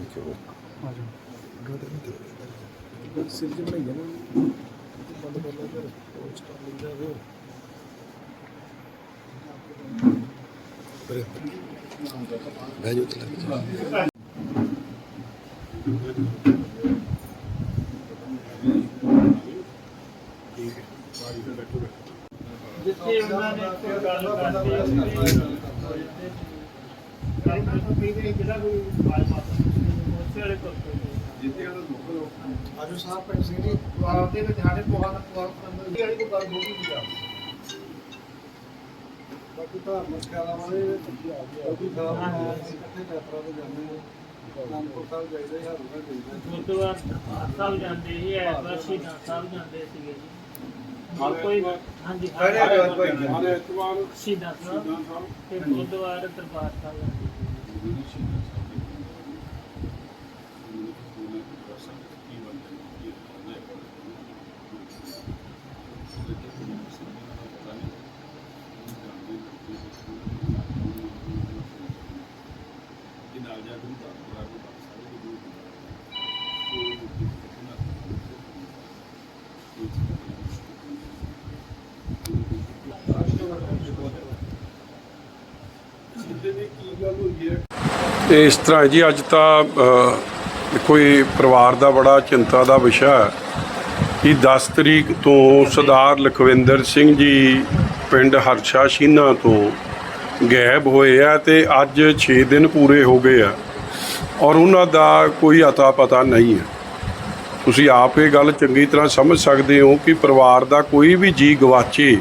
ਹੈ ਸਿਰ ਚ ਬਣਾਈ ਜਾਣਾ ਬੰਦ ਕਰ ਲੈ ਫਿਰ। ਉਹ ਸਟਾਰ ਲਿਖ ਜਾਵੇ ਬਹਿ ਤੇ ਲੱਗ ਜਾ ਜਿੱਥੇ ਉਹਨਾਂ ਨੇ ਕੋਈ ਗੱਲ ਕਰਦੇ ਆ ਗੱਲ ਕਰਦੇ ਆ ਜਿਹੜਾ ਕੋਈ ਬਾਲ ਮਾਤਾ ਉਸੇ ਵਾਲੇ ਆਜੋ ਸਾਹਿਬ ਪਿੰਡ ਸਿੰਘ ਜੀ ਸਾਡੇ ਦਾ ਕੋਈ ਗੱਲ ਬੋਲੀ ਨਹੀਂ ਜਾ? ਬਾਕੀ ਤਾਂ ਮਸਕਾਲਾ ਵਾਲੇ ਬਾਕੀ ਸਾਹਿਬ ਇਕੱਠੇ ਯਾਤਰਾ ਤੇ ਜਾਂਦੇ ਨੇ ਨਾਨਕਪੁਰ ਸਾਹਿਬ ਜਾਈਦਾ ਹੈ ਹਰੂਗਾ ਜਾਈਦਾ ਗੁਰਦੁਆਰਾ ਸਾਹਿਬ ਜਾਂਦੇ ਸੀ ਐਤਵਾਰ ਸ਼ਹੀਦਾਂ ਸਾਹਿਬ ਜਾਂਦੇ ਸੀਗੇ ਜੀ। ਹੋਰ ਕੋਈ ਹਾਂਜੀ ਐਤਵਾਰ। ਸ਼ਹੀਦਾਂ ਸਾਹਿਬ ਤੇ ਗੁਰਦੁਆਰਾ ਦਰਬਾਰ ਸਾਹਿਬ ਜਾਂਦੇ ਤੇ ਇਸ ਤਰ੍ਹਾਂ ਜੀ ਅੱਜ ਤਾਂ ਅ, ਕੋਈ ਪਰਿਵਾਰ ਦਾ ਬੜਾ ਚਿੰਤਾ ਦਾ ਵਿਸ਼ਾ ਹੈ ਕਿ 10 ਤਰੀਕ ਤੋਂ ਸਰਦਾਰ ਲਖਵਿੰਦਰ ਸਿੰਘ ਜੀ ਪਿੰਡ ਹਰਸ਼ਾ ਸ਼ੀਨਾ ਤੋਂ ਗਾਇਬ ਹੋਏ ਆ ਤੇ ਅੱਜ 6 ਦਿਨ ਪੂਰੇ ਹੋ ਗਏ ਆ ਔਰ ਉਹਨਾਂ ਦਾ ਕੋਈ ਅਤਾ ਪਤਾ ਨਹੀਂ ਹੈ। ਤੁਸੀਂ ਆਪ ਇਹ ਗੱਲ ਚੰਗੀ ਤਰ੍ਹਾਂ ਸਮਝ ਸਕਦੇ ਹੋ ਕਿ ਪਰਿਵਾਰ ਦਾ ਕੋਈ ਵੀ ਜੀ ਗਵਾਚੇ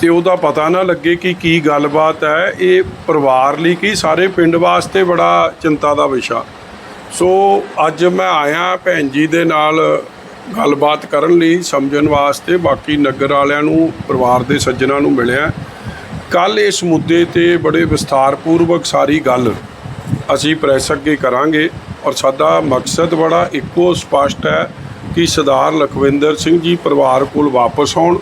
ਤੇ ਉਹਦਾ ਪਤਾ ਨਾ ਲੱਗੇ ਕਿ ਕੀ ਗੱਲਬਾਤ ਹੈ, ਇਹ ਪਰਿਵਾਰ ਲਈ ਕੀ, ਸਾਰੇ ਪਿੰਡ ਵਾਸਤੇ ਬੜਾ ਚਿੰਤਾ ਦਾ ਵਿਸ਼ਾ। ਸੋ ਅੱਜ ਮੈਂ ਆਇਆ ਭੈਣ ਜੀ ਦੇ ਨਾਲ ਗੱਲਬਾਤ ਕਰਨ ਲਈ, ਸਮਝਣ ਵਾਸਤੇ, ਬਾਕੀ ਨਗਰ ਵਾਲਿਆਂ ਨੂੰ, ਪਰਿਵਾਰ ਦੇ ਸੱਜਣਾਂ ਨੂੰ ਮਿਲਿਆ। ਕੱਲ ਇਸ ਮੁੱਦੇ ਤੇ ਬੜੇ ਵਿਸਥਾਰਪੂਰਵਕ ਸਾਰੀ ਗੱਲ ਅਸੀਂ ਪ੍ਰੈਸ ਅੱਗੇ ਕਰਾਂਗੇ ਔਰ ਸਾਡਾ ਮਕਸਦ ਬੜਾ ਇੱਕੋ ਸਪਸ਼ਟ ਹੈ ਕਿ ਸਰਦਾਰ ਲਖਵਿੰਦਰ ਸਿੰਘ ਜੀ ਪਰਿਵਾਰ ਕੋਲ ਵਾਪਸ ਆਉਣ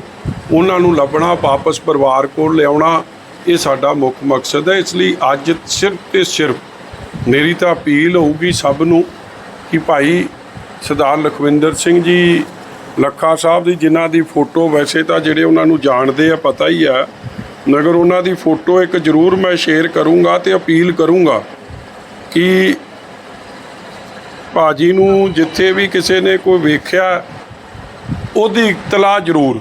ਉਹਨਾਂ ਨੂੰ ਲੱਭਣਾ, ਵਾਪਸ ਪਰਿਵਾਰ ਕੋਲ ਲਿਆਉਣਾ, ਇਹ ਸਾਡਾ ਮੁੱਖ ਮਕਸਦ ਹੈ। ਇਸ ਲਈ ਅੱਜ ਸਿਰਫ ਤੇ ਸਿਰਫ ਮੇਰੀ ਤਾਂ ਅਪੀਲ ਹੋਊਗੀ ਸਭ ਨੂੰ ਕਿ ਭਾਈ ਸਰਦਾਰ ਲਖਵਿੰਦਰ ਸਿੰਘ ਜੀ, ਲੱਖਾ ਸਾਹਿਬ ਦੀ ਜਿਨ੍ਹਾਂ ਦੀ ਫੋਟੋ ਵੈਸੇ ਤਾਂ ਜਿਹੜੇ ਉਹਨਾਂ ਨੂੰ ਜਾਣਦੇ ਆ, ਪਤਾ ਹੀ ਆ, ਮਗਰ ਉਹਨਾਂ ਦੀ ਫੋਟੋ ਇੱਕ ਜ਼ਰੂਰ ਮੈਂ ਸ਼ੇਅਰ ਕਰੂੰਗਾ ਤੇ ਅਪੀਲ ਕਰੂੰਗਾ ਕਿ ਭਾਜੀ ਨੂੰ ਜਿੱਥੇ ਵੀ ਕਿਸੇ ਨੇ ਕੋਈ ਵੇਖਿਆ, ਉਹਦੀ ਇਤਲਾ ਜ਼ਰੂਰ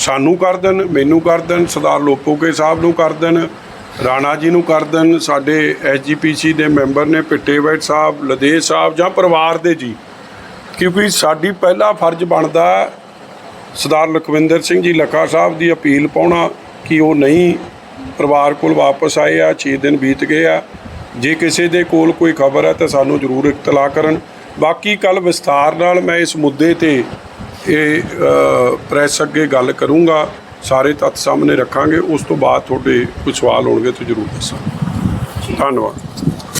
ਸਾਨੂੰ ਕਰ ਦੇਣ, ਮੈਨੂੰ ਕਰ ਦੇਣ, ਸਰਦਾਰ ਲੋਪੋਕੇ ਸਾਹਿਬ ਨੂੰ ਕਰ ਦੇਣ, ਰਾਣਾ ਜੀ ਨੂੰ ਕਰ ਦੇਣ, ਸਾਡੇ ਐਸਜੀਪੀਸੀ ਦੇ ਮੈਂਬਰ ਨੇ ਪਿੱਟੇਵੈਟ ਸਾਹਿਬ ਲਦੇ ਸਾਹਿਬ ਜਾਂ ਪਰਿਵਾਰ ਦੇ ਜੀ। ਕਿਉਂਕਿ ਸਾਡੀ ਪਹਿਲਾ ਫਰਜ਼ ਬਣਦਾ ਸਰਦਾਰ ਲਖਵਿੰਦਰ ਸਿੰਘ ਜੀ ਲੱਖਾ ਸਾਹਿਬ ਦੀ ਅਪੀਲ ਪਾਉਣਾ ਕਿ ਉਹ ਨਹੀਂ ਪਰਿਵਾਰ ਕੋਲ ਵਾਪਸ ਆਏ ਆ 6 ਦਿਨ ਬੀਤ ਗਏ ਆ। ਜੇ ਕਿਸੇ ਦੇ ਕੋਲ ਕੋਈ ਖਬਰ ਹੈ ਤਾਂ ਸਾਨੂੰ ਜ਼ਰੂਰ ਇਤਲਾਹ ਕਰਨ। ਬਾਕੀ ਕੱਲ ਵਿਸਥਾਰ ਨਾਲ ਮੈਂ ਇਸ ਮੁੱਦੇ ਤੇ ਇਹ ਪ੍ਰੈਸ ਅੱਗੇ ਗੱਲ ਕਰੂੰਗਾ ਸਾਰੇ ਤੱਥ ਸਾਹਮਣੇ ਰੱਖਾਂਗੇ ਉਸ ਤੋਂ ਬਾਅਦ ਤੁਹਾਡੇ ਕੋਈ ਸਵਾਲ ਹੋਣਗੇ ਤਾਂ ਜ਼ਰੂਰ ਦੱਸਾਂ ਧੰਨਵਾਦ।